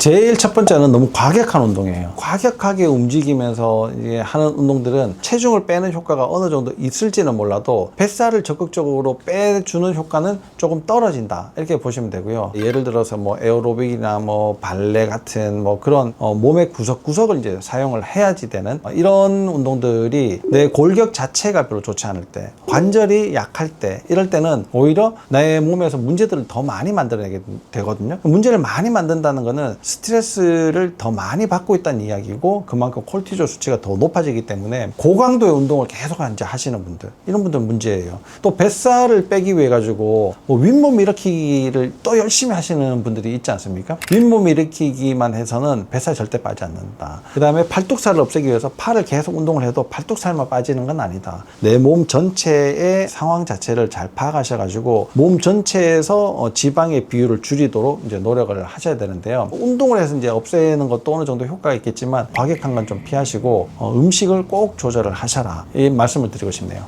제일 첫 번째는 너무 과격한 운동이에요. 과격하게 움직이면서 하는 운동들은 체중을 빼는 효과가 어느 정도 있을지는 몰라도 뱃살을 적극적으로 빼주는 효과는 조금 떨어진다. 이렇게 보시면 되고요. 예를 들어서 뭐 에어로빅이나 뭐 발레 같은 뭐 그런 어, 몸의 구석구석을 이제 사용을 해야지 되는 어, 이런 운동들이 내 골격 자체가 별로 좋지 않을 때, 관절이 약할 때, 이럴 때는 오히려 나의 몸에서 문제들을 더 많이 만들어내게 되거든요. 문제를 많이 만든다는 거는 스트레스를 더 많이 받고 있다는 이야기고 그만큼 콜티졸 수치가 더 높아지기 때문에 고강도의 운동을 계속 이제 하시는 분들 이런 분들은 문제예요. 또 뱃살을 빼기 위해 가지고 뭐 윗몸 일으키기를 또 열심히 하시는 분들이 있지 않습니까? 윗몸 일으키기만 해서는 뱃살 절대 빠지 않는다. 그 다음에 팔뚝살을 없애기 위해서 팔을 계속 운동을 해도 팔뚝살만 빠지는 건 아니다. 내 몸 전체의 상황 자체를 잘 파악하셔 가지고 몸 전체에서 어, 지방의 비율을 줄이도록 이제 노력을 하셔야 되는데요. 운동을 해서 이제 없애는 것도 어느 정도 효과가 있겠지만 과격한 건 좀 피하시고 어, 음식을 꼭 조절을 하셔라 이 말씀을 드리고 싶네요.